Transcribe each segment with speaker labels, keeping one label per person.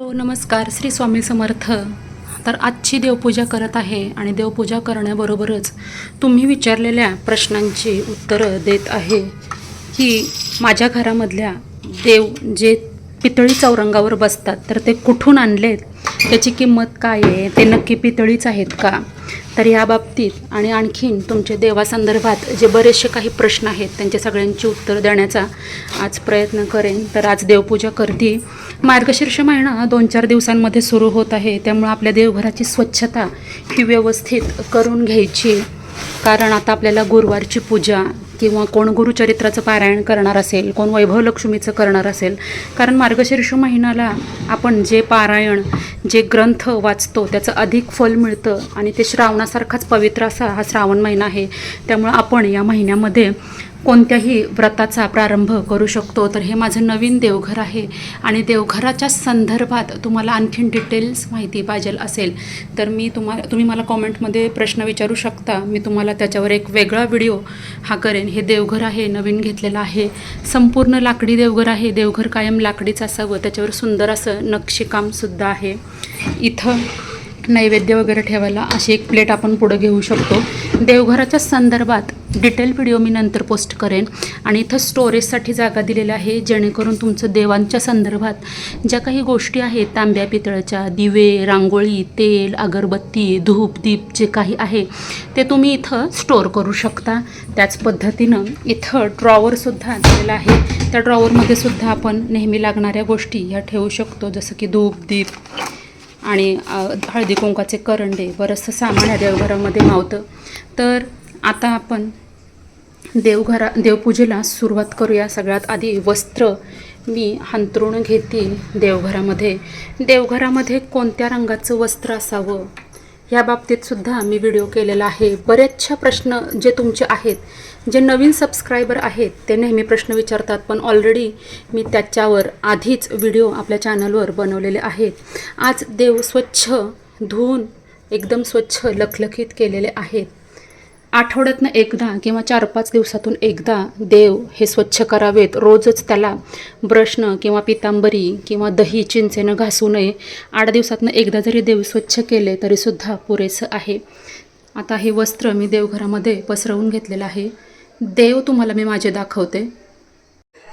Speaker 1: हो, नमस्कार श्री स्वामी समर्थ. तर आजची देवपूजा करत आहे आणि देवपूजा करण्याबरोबरच तुम्ही विचारलेल्या प्रश्नांची उत्तरं देत आहे की माझ्या घरामधल्या देव जे पितळी चौरंगावर बसतात तर ते कुठून आणलेत? त्याची किंमत काय आहे? ते नक्की पितळीच आहेत का? तर या बाबतीत आणि आणखीन तुमच्या देवासंदर्भात जे बरेचसे काही प्रश्न आहेत त्यांच्या सगळ्यांची उत्तर देण्याचा आज प्रयत्न करेन. तर आज देवपूजा करते मार्गशीर्ष महिना दोन चार दिवसांमध्ये सुरू होत आहे. त्यामुळं आपल्या देवघराची स्वच्छता ही व्यवस्थित करून घ्यायची. कारण आता आपल्याला गुरुवारची पूजा किंवा कोण गुरुचरित्राचं पारायण करणार असेल कोण वैभव लक्ष्मीचं करणार असेल कारण मार्गशीर्ष महिन्याला आपण जे पारायण जे ग्रंथ वाचतो त्याचं अधिक फल मिळतं आणि ते श्रावणासारखाच पवित्र असा हा श्रावण महिना आहे. त्यामुळं आपण या महिन्यामध्ये कोणत्याही व्रताचा प्रारंभ करू शकतो. तर हे माझं नवीन देवघर आहे आणि देवघराच्या संदर्भात तुम्हाला आणखीन डिटेल्स माहिती पाहिजे असेल तर मी तुम्हाला तुम्ही मला कॉमेंटमध्ये प्रश्न विचारू शकता. मी तुम्हाला त्याच्यावर एक वेगळा व्हिडिओ हा करेन. हे देवघर आहे नवीन घेतलेलं आहे. संपूर्ण लाकडी देवघर आहे. देवघर कायम लाकडीच असावं. त्याच्यावर सुंदर असं नक्षीकामसुद्धा आहे. इथं नैवेद्य वगैरे ठेवायला अशी एक प्लेट आपण पुढं घेऊ शकतो. देवघराच्या संदर्भात डिटेल व्हिडिओ मी नंतर पोस्ट करेन. आणि इथं स्टोरेजसाठी जागा दिलेली आहे जेणेकरून तुमचं देवांच्या संदर्भात ज्या काही गोष्टी आहेत तांब्या पितळच्या दिवे रांगोळी तेल अगरबत्ती धूप दीप जे काही आहे ते तुम्ही इथं स्टोअर करू शकता. त्याच पद्धतीनं इथं ड्रॉवरसुद्धा दिलेलं आहे. त्या ड्रॉवरमध्ये सुद्धा आपण नेहमी लागणाऱ्या गोष्टी ह्या ठेवू शकतो जसं की धूप दीप आणि हळदी कुंकाचे करंडे बरंचसं सामान या देवघरामध्ये मावतं. तर आता आपण देवघरा देवपूजेला सुरुवात करूया. सगळ्यात आधी वस्त्र मी हंतरुण घेते देवघरामध्ये. देवघरामध्ये कोणत्या रंगाचं वस्त्र असावं? या बाबतीत सुद्धा मी व्हिडिओ केलेला आहे. बरेचशा प्रश्न जे तुमचे आहेत जे नवीन सबस्क्रायबर आहेत ते नेहमी प्रश्न विचारतात. पण ऑलरेडी मी त्याच्यावर आधीच व्हिडिओ आपल्या चॅनलवर बनवलेले आहेत. आज देव स्वच्छ धुवून एकदम स्वच्छ लखलखीत केलेले आहेत. आठवड्यातनं एकदा किंवा चार पाच दिवसातून एकदा देव हे स्वच्छ करावेत. रोजच त्याला ब्रशनं किंवा पितांबरी किंवा दही चिंचेनं घासू नये. आठ दिवसातनं एकदा जरी देव स्वच्छ केले तरीसुद्धा पुरेसं आहे. आता हे वस्त्र मी देवघरामध्ये पसरवून घेतलेलं आहे. देव तुम्हाला मी माझे दाखवते.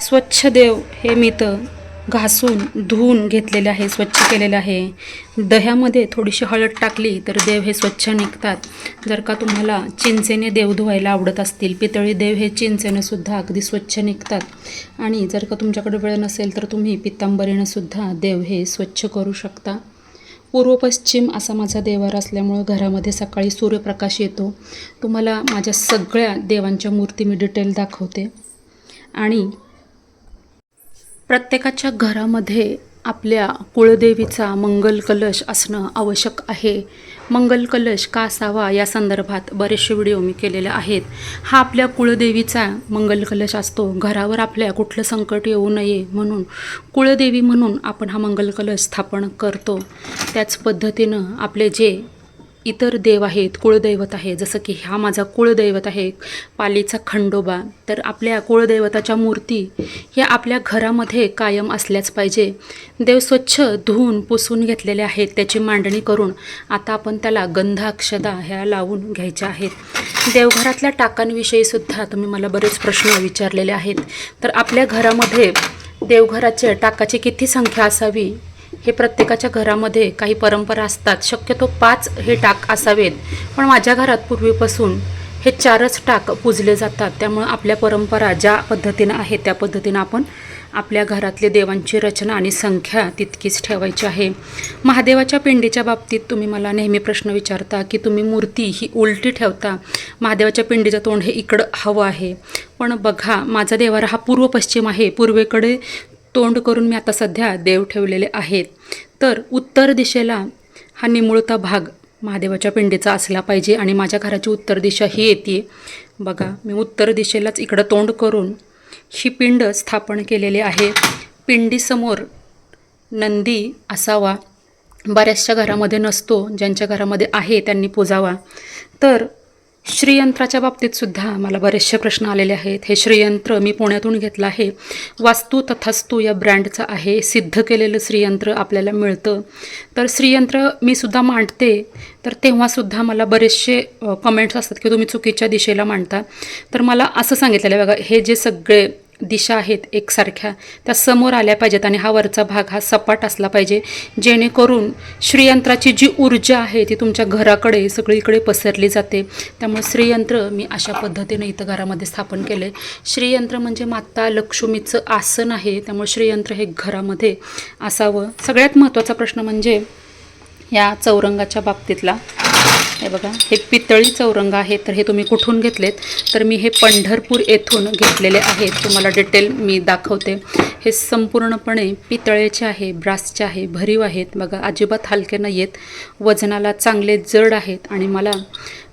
Speaker 1: स्वच्छ देव हे मी तर घासून धुवून घेतलेले आहे स्वच्छ केलेले आहे. दह्यामध्ये थोडीशी हळद टाकली तर देव हे स्वच्छ निघतात. जर का तुम्हाला चिंचेने देव धुवायला आवडत असतील पितळी देव हे चिंचेने सुद्धा अगदी स्वच्छ निघतात. आणि जर का तुमच्याकडे वेळ नसेल तर तुम्ही पित्तांबरीनं सुद्धा देव हे स्वच्छ करू शकता. पूर्व पश्चिम असा माझा देवार असल्यामुळं घरामध्ये सकाळी सूर्यप्रकाश येतो. तुम्हाला माझ्या सगळ्या देवांच्या मूर्ती मी डिटेल दाखवते. आणि प्रत्येकाच्या घरामध्ये आपल्या कुळदेवीचा मंगल कलश असणं आवश्यक आहे. मंगल कलश का असावा या संदर्भात बरेचसे व्हिडिओ मी केलेले आहेत. हा आपल्या कुळदेवीचा मंगल कलश असतो. घरावर आपल्या कुठलं संकट येऊ नये म्हणून कुळदेवी म्हणून आपण हा मंगल कलश स्थापन करतो. त्याच पद्धतीनं आपले जे इतर देव आहेत कुळदैवत आहे जसं की हा माझा कुळदैवत आहे पालीचा खंडोबा. तर आपल्या कुळदैवताच्या मूर्ती ह्या आपल्या घरामध्ये कायम असल्याच पाहिजे. देव स्वच्छ धुवून पुसून घेतलेले आहेत. त्याची मांडणी करून आता आपण त्याला गंध अक्षदा ह्या लावून घ्यायच्या आहेत. देवघरातल्या टाकांविषयी सुद्धा तुम्ही मला बरेच प्रश्न विचारलेले आहेत. तर आपल्या घरामध्ये देवघराच्या टाकाची किती संख्या असावी? हे प्रत्येकाच्या घरामध्ये काही परंपरा असतात. शक्यतो पाच हे टाक असावेत. पण माझ्या घरात पूर्वीपासून हे चारच टाक पूजले जातात. त्यामुळं आपल्या परंपरा ज्या पद्धतीनं आहेत त्या पद्धतीनं आपण आपल्या घरातले देवांची रचना आणि संख्या तितकीच ठेवायची आहे. महादेवाच्या पिंडीच्या बाबतीत तुम्ही मला नेहमी प्रश्न विचारता की तुम्ही मूर्ती ही उलटी ठेवता? महादेवाच्या पिंडीचं तोंड हे इकडं हवं आहे. पण बघा माझा देवारा हा पूर्व पश्चिम आहे. पूर्वेकडे तोंड करून मी आता सध्या देव ठेवलेले आहेत. तर उत्तर दिशेला हा निमुळता भाग महादेवाच्या पिंडीचा असला पाहिजे आणि माझ्या घराची उत्तर दिशा ही येते बघा मी उत्तर दिशेलाच इकडं तोंड करून ही पिंड स्थापन केलेली आहे. पिंडीसमोर नंदी असावा. बऱ्याचशा घरामध्ये नसतो ज्यांच्या घरामध्ये आहे त्यांनी पुजावा. तर श्रीयंत्राच्या बाबतीत सुद्धा मला बरेचसे प्रश्न आलेले आहेत. हे श्रीयंत्र मी पुण्यातून घेतलं आहे. वास्तू तथास्तू या ब्रँडचं आहे. सिद्ध केलेलं श्रीयंत्र आपल्याला मिळतं. तर श्रीयंत्र मी सुद्धा मांडते. तर तेव्हासुद्धा मला बरेचसे कमेंट्स असतात की तुम्ही चुकीच्या दिशेला मांडता. तर मला असं सांगितलेलं आहे. बघा हे जे सगळे दिशा आहेत एकसारख्या. त्या समोर आल्या पाहिजेत आणि हा वरचा भाग हा सपाट असला पाहिजे. जेणेकरून श्रीयंत्राची जी ऊर्जा आहे ती तुमच्या घराकडे सगळीकडे पसरली जाते. त्यामुळे श्रीयंत्र मी अशा पद्धतीने इथं घरामध्ये स्थापन केलं आहे श्रीयंत्र म्हणजे माता लक्ष्मीचं आसन आहे. त्यामुळे श्रीयंत्र हे घरामध्ये असावं. सगळ्यात महत्त्वाचा प्रश्न म्हणजे या चौरंगाच्या बाबतीतला हे बघा हे पितळी चौरंग आहे तर हे तुम्ही कुठून घेतलेत? तर मी हे पंढरपूर येथून घेतलेले आहेत. तुम्हाला डिटेल मी दाखवते. हे संपूर्णपणे पितळेचे आहे ब्रासचे आहे भरीव आहेत. बघा अजिबात हलके नाही आहेत वजनाला चांगले जड आहेत. आणि मला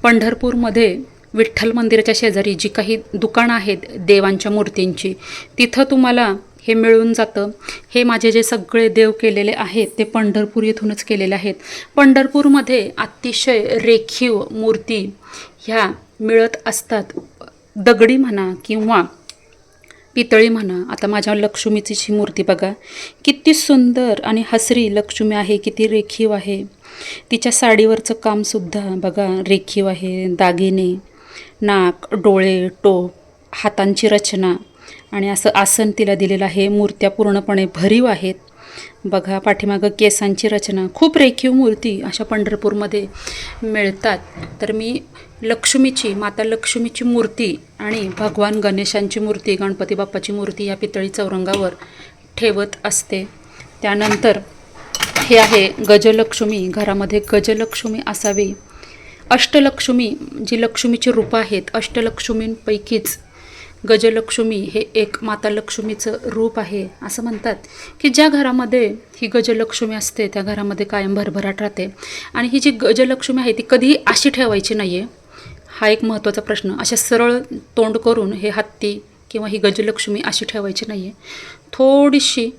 Speaker 1: पंढरपूरमध्ये विठ्ठल मंदिराच्या शेजारी जी काही दुकानं आहेत देवांच्या मूर्तींची तिथं तुम्हाला हे मिळून जातं. हे माझे जे सगळे देव केलेले आहेत ते पंढरपूर येथूनच केलेले आहेत. पंढरपूरमध्ये अतिशय रेखीव मूर्ती ह्या मिळत असतात. दगडी म्हणा किंवा पितळी म्हणा. आता माझ्या लक्ष्मीचीशी मूर्ती बघा. किती सुंदर आणि हसरी लक्ष्मी आहे किती रेखीव आहे. तिच्या साडीवरचं कामसुद्धा बघा रेखीव आहे. दागिने नाक डोळे टोप हातांची रचना. आणि असं आसन तिला दिलेलं आहे. मूर्त्या पूर्णपणे भरीव आहेत. बघा पाठीमागं केसांची रचना. खूप रेखीव मूर्ती अशा पंढरपूरमध्ये मिळतात. तर मी लक्ष्मीची माता लक्ष्मीची मूर्ती आणि भगवान गणेशांची मूर्ती गणपती बाप्पाची मूर्ती या पितळी चौरंगावर ठेवत असते. त्यानंतर हे आहे गजलक्ष्मी. घरामध्ये गजलक्ष्मी असावी. अष्टलक्ष्मी जी लक्ष्मीची रूपं आहेत अष्टलक्ष्मींपैकीच गजलक्ष्मी हे एक माता लक्ष्मीचं रूप आहे असं म्हणतात. की ज्या घरामध्ये ही गजलक्ष्मी असते त्या घरामध्ये कायम भरभराट राहते. आणि ही जी गजलक्ष्मी आहे ती कधीही अशी ठेवायची नाही आहे हा एक महत्त्वाचा प्रश्न. अशा सरळ तोंड करून हे हत्ती किंवा ही गजलक्ष्मी अशी ठेवायची नाही आहे थोडीशी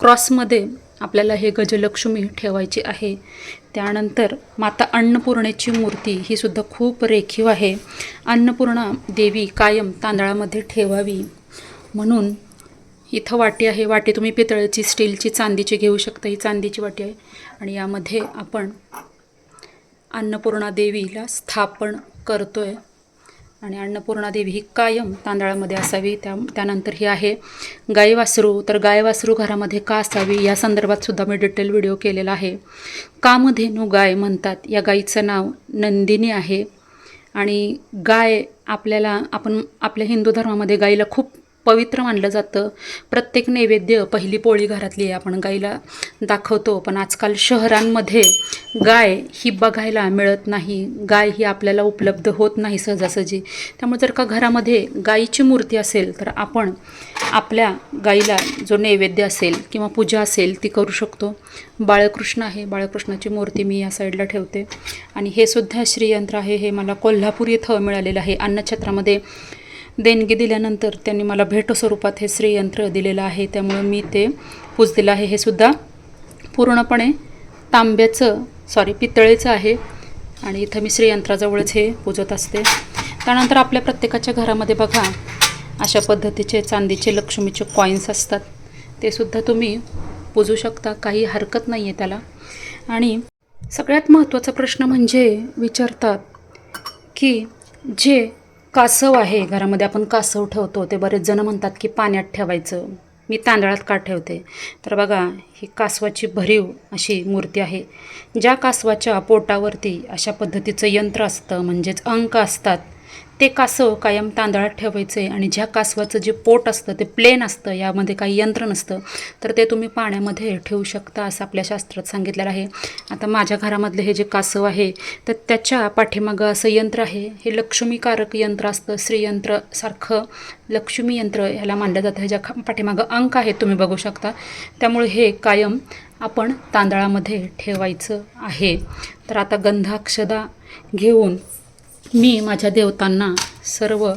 Speaker 1: क्रॉसमध्ये आपल्याला हे गजलक्ष्मी ठेवायची आहे. त्यानंतर माता अन्नपूर्णेची मूर्ती ही सुद्धा खूप रेखीव आहे. अन्नपूर्णा देवी कायम तांदळामध्ये ठेवावी. म्हणून इथं वाटी आहे. वाटी तुम्ही पितळेची स्टीलची चांदीची घेऊ शकता. ही चांदीची वाटी आहे. आणि यामध्ये आपण अन्नपूर्णा देवीला स्थापन करतो आहे आणि अन्नपूर्णा देवी ही कायम तांदळामध्ये असावी. त्या त्यानंतर ही आहे गाय वासरू तर गाय वासरू घरामध्ये का असावी? या संदर्भात सुद्धा मी डिटेल व्हिडिओ केलेला आहे. कामधेनू गाय म्हणतात. या गाईचं नाव नंदिनी आहे. आणि गाय आपल्याला आपण आपल्या हिंदू धर्मामध्ये गाईला खूप पवित्र मानलं जातं. प्रत्येक नैवेद्य पहिली पोळी घरातली आहे आपण गाईला दाखवतो. पण आजकाल शहरांमध्ये गाय ही बघायला मिळत नाही. गाय ही आपल्याला उपलब्ध होत नाही सहजासहजी. त्यामुळे जर का घरामध्ये गाईची मूर्ती असेल तर आपण आपल्या गाईला जो नैवेद्य असेल किंवा पूजा असेल ती करू शकतो. बाळकृष्ण आहे. बाळकृष्णाची मूर्ती मी या साईडला ठेवते. आणि हे सुद्धा श्रीयंत्र आहे. हे मला कोल्हापूर इथं मिळालेलं आहे. अन्नछत्रामध्ये देणगी दिल्यानंतर त्यांनी मला भेट स्वरूपात हे श्रीयंत्र दिलेलं आहे. त्यामुळे मी ते पूजलेलं आहे. हे सुद्धा पूर्णपणे तांब्याचं सॉरी पितळेचं आहे. आणि इथं मी श्रीयंत्राजवळच हे पूजत असते. त्यानंतर आपल्या प्रत्येकाच्या घरामध्ये बघा अशा पद्धतीचे चांदीचे लक्ष्मीचे कॉईन्स असतात. ते सुद्धा तुम्ही पूजू शकता. काही हरकत नाही आहे त्याला. आणि सगळ्यात महत्त्वाचा प्रश्न म्हणजे विचारतात की जे कासव आहे घरामध्ये आपण कासव ठेवतो. ते बरेच जण म्हणतात की पाण्यात ठेवायचं. मी तांदळात का ठेवते. तर बघा ही कासवाची भरीव अशी मूर्ती आहे. ज्या कासवाच्या पोटावरती अशा पद्धतीचं यंत्र असतं म्हणजेच अंक असतात. ते कासव कायम तांदळात ठेवायचं आहे आणि ज्या कासवाचं जे पोट असतं ते प्लेन असतं यामध्ये काही यंत्र नसतं तर ते तुम्ही पाण्यामध्ये ठेवू शकता असं आपल्या शास्त्रात सांगितलेलं आहे. आता माझ्या घरामधले हे जे कासव आहे तर त्याच्या पाठीमागं असं यंत्र आहे. हे लक्ष्मीकारक यंत्र असतं श्रीयंत्रसारखं लक्ष्मी यंत्र ह्याला मानलं जातं. ह्याच्या पाठीमागं अंक आहेत तुम्ही बघू शकता. त्यामुळे हे कायम आपण तांदळामध्ये ठेवायचं आहे. तर आता गंधाक्षदा घेऊन मी माझ्या देवतांना सर्व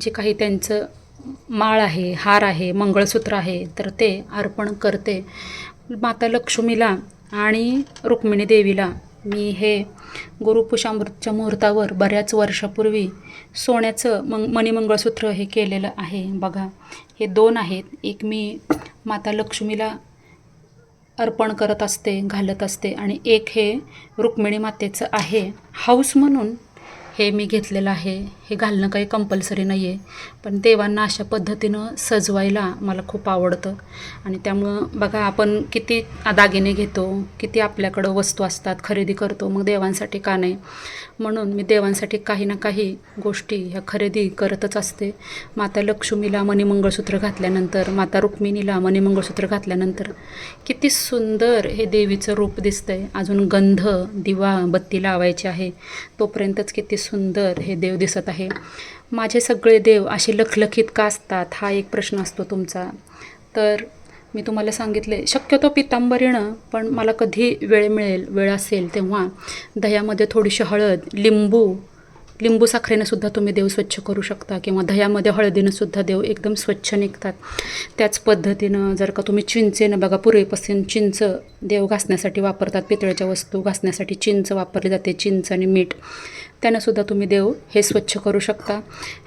Speaker 1: जे काही त्यांचं माळ आहे हार आहे मंगळसूत्र आहे तर ते अर्पण करते. माता लक्ष्मीला आणि रुक्मिणी देवीला मी हे गुरुपुषामृतच्या मुहूर्तावर बऱ्याच वर्षापूर्वी सोन्याचं मग मणिमंगळसूत्र हे केलेलं आहे. बघा हे दोन आहेत. एक मी माता लक्ष्मीला अर्पण करत असते घालत असते आणि एक हे रुक्मिणी मातेचं आहे. हाऊस म्हणून हे मी घेतलेलं आहे. हे घालणं काही कंपल्सरी नाही आहे पण देवांना अशा पद्धतीनं सजवायला मला खूप आवडतं. आणि त्यामुळं बघा आपण किती दागिने घेतो किती आपल्याकडं वस्तू असतात खरेदी करतो मग देवांसाठी का नाही? म्हणून मी देवांसाठी काही ना काही गोष्टी ह्या खरेदी करतच असते. माता लक्ष्मीला मणिमंगळसूत्र घातल्यानंतर माता रुक्मिणीला मणिमंगळसूत्र घातल्यानंतर किती सुंदर हे देवीचं रूप दिसतंय. अजून गंध दिवा बत्ती लावायची आहे. तोपर्यंतच किती सुंदर हे देव दिसत आहे. माझे सगळे देव असे लखलखीत का असतात? हा एक प्रश्न असतो तुमचा. तर मी तुम्हाला सांगितले शक्यतो पितांबरीनं पण मला कधी वेळ मिळेल वेळ असेल तेव्हा दह्यामध्ये थोडीशी हळद लिंबू लिंबू साखरेनं सुद्धा तुम्ही देव स्वच्छ करू शकता किंवा दह्यामध्ये हळदीनं सुद्धा देव एकदम स्वच्छ निघतात. त्याच पद्धतीनं जर का तुम्ही चिंचेनं बघा पूर्वीपासून चिंच देव घासण्यासाठी वापरतात पितळेच्या वस्तू घासण्यासाठी चिंच वापरली जाते चिंच आणि मीठ. त्यानंसुद्धा तुम्ही देव हे स्वच्छ करू शकता.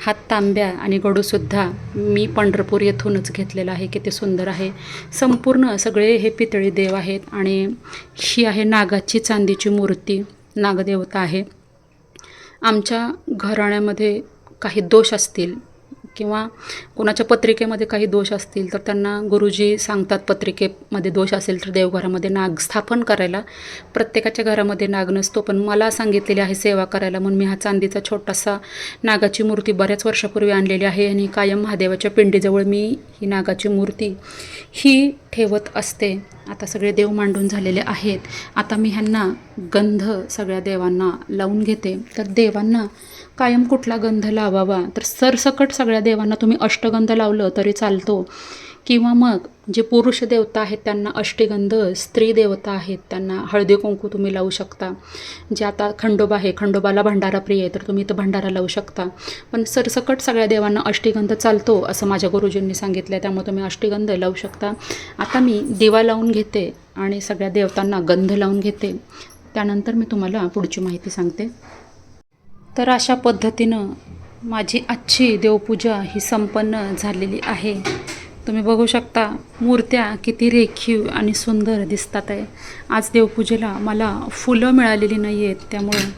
Speaker 1: हा तांब्या आणि गडूसुद्धा मी पंढरपूर येथूनच घेतलेला आहे किती सुंदर आहे. संपूर्ण सगळे हे पितळी देव आहेत आणि ही आहे नागाची चांदीची मूर्ती. नागदेवता आहे. आमच्या घराण्यामध्ये काही दोष असतील किंवा कोणाच्या पत्रिकेमध्ये काही दोष असतील तर त्यांना गुरुजी सांगतात पत्रिकेमध्ये दोष असेल तर देवघरामध्ये नाग स्थापन करायला. प्रत्येकाच्या घरामध्ये नाग नसतो पण मला सांगितलेली आहे सेवा करायला म्हणून मी हा चांदीचा छोटासा नागाची मूर्ती बऱ्याच वर्षापूर्वी आणलेली आहे आणि कायम महादेवाच्या पिंडीजवळ मी ही नागाची मूर्ती ही ठेवत असते. आता सगळे देव मांडून झालेले आहेत. आता मी ह्यांना गंध सगळ्या देवांना लावून घेते. तर देवांना कायम कुठला गंध लावावा? तर सरसकट सगळ्या देवांना तुम्ही अष्टगंध लावलं तरी चालतो. किंवा मग जे पुरुष देवता आहेत त्यांना अष्टगंध स्त्री देवता आहेत त्यांना हळदी कुंकू तुम्ही लावू शकता. जे आता खंडोबा आहे खंडोबाला भंडारा प्रिय आहे तर तुम्ही इथं भंडारा लावू शकता. पण सरसकट सगळ्या देवांना अष्टगंध चालतो असं माझ्या गुरुजींनी सांगितलं आहे त्यामुळे तुम्ही अष्टगंध लावू शकता. आता मी दिवा लावून घेते आणि सगळ्या देवतांना गंध लावून घेते. त्यानंतर मी तुम्हाला पुढची माहिती सांगते. तर अशा पद्धतीनं माझी आजची देवपूजा ही संपन्न झालेली आहे. तुम्ही बघू शकता मूर्त्या किती रेखीव आणि सुंदर दिसतात आहे. आज देवपूजेला मला फुलं मिळालेली नाही आहेत त्यामुळं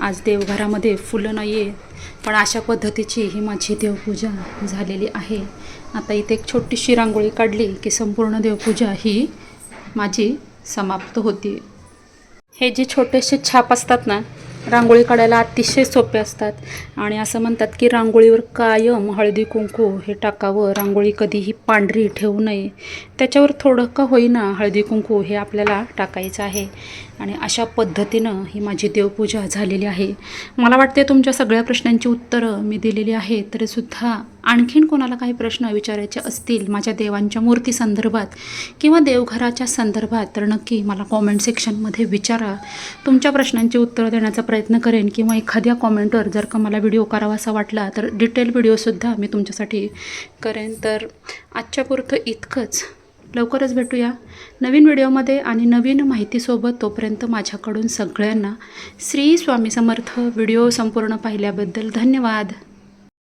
Speaker 1: आज देवघरामध्ये फुलं नाही आहेत पण अशा पद्धतीची ही माझी देवपूजा झालेली आहे. आता इथे एक छोटीशी रांगोळी काढली की संपूर्ण देवपूजा ही माझी समाप्त होती. हे जे छोटेसे छाप असतात ना रांगोळी काढायला अतिशय सोपे असतात. आणि असं म्हणतात की रांगोळीवर कायम हळदी कुंकू हे टाकावं. रांगोळी कधीही पांढरी ठेवू नये. त्याच्यावर थोडं का होईना हळदी कुंकू हे आपल्याला टाकायचं आहे. आणि अशा पद्धतीनं ही माझी देवपूजा झालेली आहे. मला वाटते तुमच्या सगळ्या प्रश्नांची उत्तरं मी दिलेली आहेत तरीसुद्धा आणखीन कोणाला काही प्रश्न विचारायचे असतील माझ्या देवांच्या मूर्ती संदर्भात किंवा देवघराच्या संदर्भात तर नक्की मला कॉमेंट सेक्शनमध्ये विचारा. तुमच्या प्रश्नांची उत्तरं देण्याचा प्रयत्न करेन किंवा एखाद्या कॉमेंटवर जर का मला व्हिडिओ करावासा वाटला तर डिटेल व्हिडिओसुद्धा मी तुमच्यासाठी करेन. तर आजच्यापुरतं इतकंच. लवकरच भेटूया. नवीन व्हिडिओमध्ये आणि नवीन माहितीसोबत तोपर्यंत माझ्याकडून सगळ्यांना श्री स्वामी समर्थ व्हिडिओ संपूर्ण पाहिल्याबद्दल धन्यवाद.